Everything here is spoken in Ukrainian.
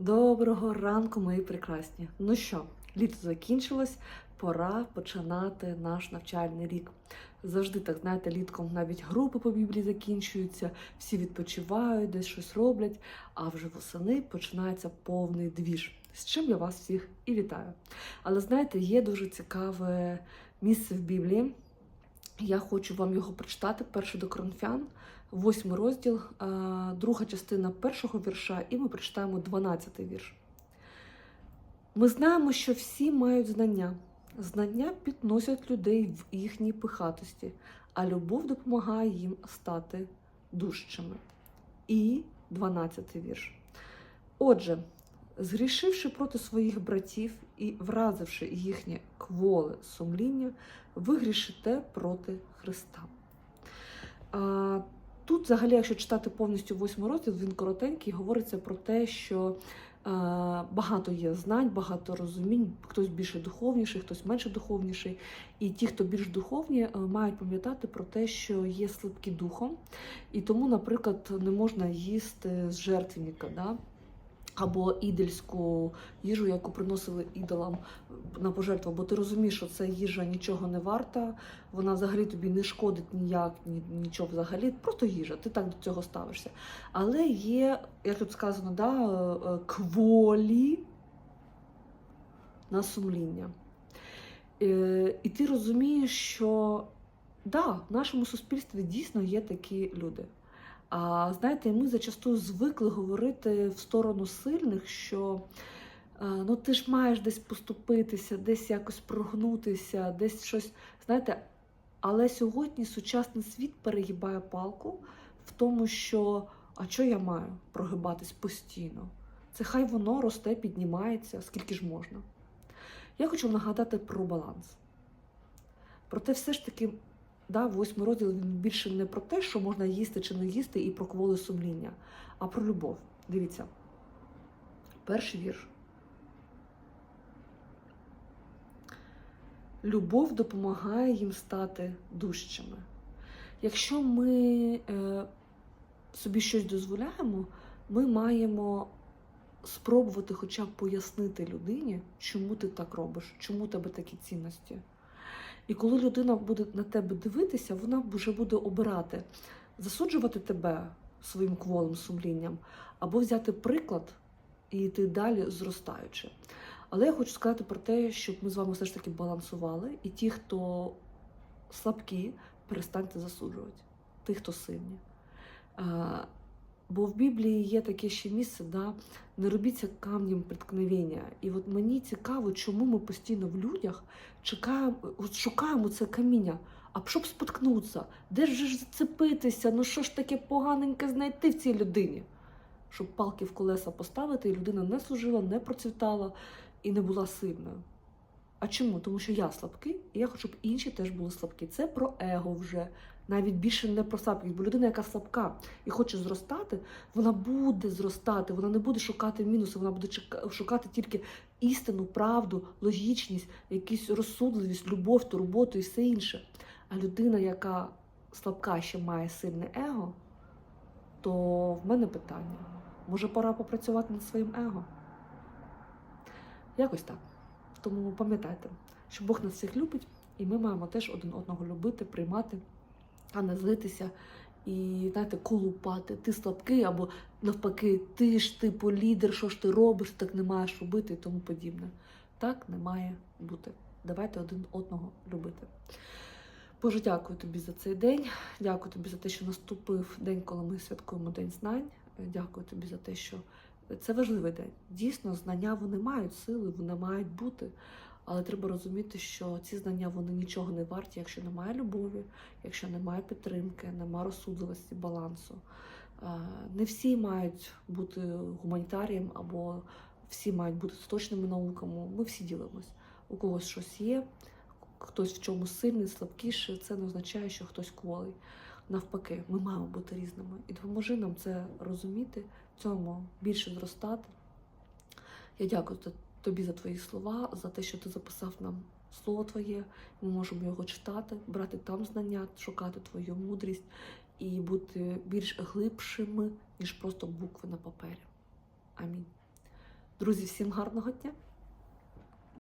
Доброго ранку, мої прекрасні. Ну що, літо закінчилось, пора починати наш навчальний рік. Завжди так, знаєте, літком навіть групи по біблії закінчуються, всі відпочивають, десь щось роблять, а вже восени починається повний двіж. З чим я вас всіх і вітаю. Але знаєте, є дуже цікаве місце в Біблії. Я хочу вам його прочитати перше до Коринфян, восьмий розділ, е, друга частина першого вірша, і ми прочитаємо 12 вірш. Ми знаємо, що всі мають знання. Знання підносять людей в їхній пихатості, а любов допомагає їм стати дужчими. І 12 вірш. Отже, згрішивши проти своїх братів і вразивши їхнє кволе сумління, ви грішите проти Христа. Тут, взагалі, якщо читати повністю восьмий розділ, він коротенький, говориться про те, що а, багато є знань, багато розумінь, хтось більше духовніший, хтось менше духовніший. І ті, хто більш духовні, е, мають пам'ятати про те, що є слабкі духом, і тому, наприклад, не можна їсти з жертвенника. Да? Або ідельську їжу, яку приносили ідолам на пожертву, бо ти розумієш, що ця їжа нічого не варта, вона взагалі тобі не шкодить ніяк, ні, нічого взагалі, просто їжа, ти так до цього ставишся. Але є, як тут сказано, да, е, е, кволі на сумління. Е, І ти розумієш, що да, в нашому суспільстві дійсно є такі люди. А знаєте, ми зачасту звикли говорити в сторону сильних, що е, ну ти ж маєш десь поступитися, десь якось прогнутися, десь щось. Знаєте, але сьогодні сучасний світ перегибає палку в тому, що а що я маю прогибатись постійно? Це хай воно росте, піднімається, скільки ж можна. Я хочу нагадати про баланс. Проте все ж таки Да, восьмий розділ він більше не про те, що можна їсти чи не їсти, і про кволе сумління, а про любов. Дивіться. Перший вірш. Любов допомагає їм стати дужчими. Якщо ми е, собі щось дозволяємо, ми маємо спробувати хоча б пояснити людині, чому ти так робиш, чому тебе такі цінності. І коли людина буде на тебе дивитися, вона вже буде обирати, засуджувати тебе своїм кволим сумлінням, або взяти приклад і йти далі зростаючи. Але я хочу сказати про те, щоб ми з вами все ж таки балансували, і ті, хто слабкі, перестаньте засуджувати, тих, хто сильні. Бо в Біблії є таке ще місце, да, не робіться камнем преткновення. І от мені цікаво, чому ми постійно в людях чекаємо, шукаємо це каміння, а щоб споткнутися, де ж зацепитися, ну що ж таке поганеньке знайти в цій людині, щоб палки в колеса поставити, і людина не служила, не процвітала і не була сильною. А чому? Тому що я слабкий, і я хочу, щоб інші теж були слабкі. Це про его вже. Навіть більше не про слабкість, бо людина, яка слабка і хоче зростати, вона буде зростати, вона не буде шукати мінуси, вона буде шукати тільки істину, правду, логічність, якусь розсудливість, любов, турботу і все інше. А людина, яка слабка ще має сильне его, то в мене питання: може пора попрацювати над своїм его? Якось так. Тому пам'ятайте, що Бог нас всіх любить, і ми маємо теж один одного любити, приймати, а не злитися і знаєте, колупати. Ти слабкий, або навпаки, ти ж типу лідер, що ж ти робиш, так не маєш робити і тому подібне. Так не має бути. Давайте один одного любити. Боже, дякую тобі за цей день. Дякую тобі за те, що наступив день, коли ми святкуємо День знань. Дякую тобі за те, що це важливий день. Дійсно, знання вони мають сили, вони мають бути. Але треба розуміти, що ці знання вони нічого не варті, якщо немає любові, якщо немає підтримки, немає розсудливості, балансу. Не всі мають бути гуманітарієм або всі мають бути точними науками. Ми всі ділимось. У когось щось є, хтось в чомусь сильний, слабкіший. Це не означає, що хтось кволий. Навпаки, ми маємо бути різними. І допоможи нам це розуміти, цьому більше зростати. Я дякую тобі за твої слова, за те, що ти записав нам слово Твоє. Ми можемо його читати, брати там знання, шукати твою мудрість і бути більш глибшими, ніж просто букви на папері. Амінь. Друзі, всім гарного дня!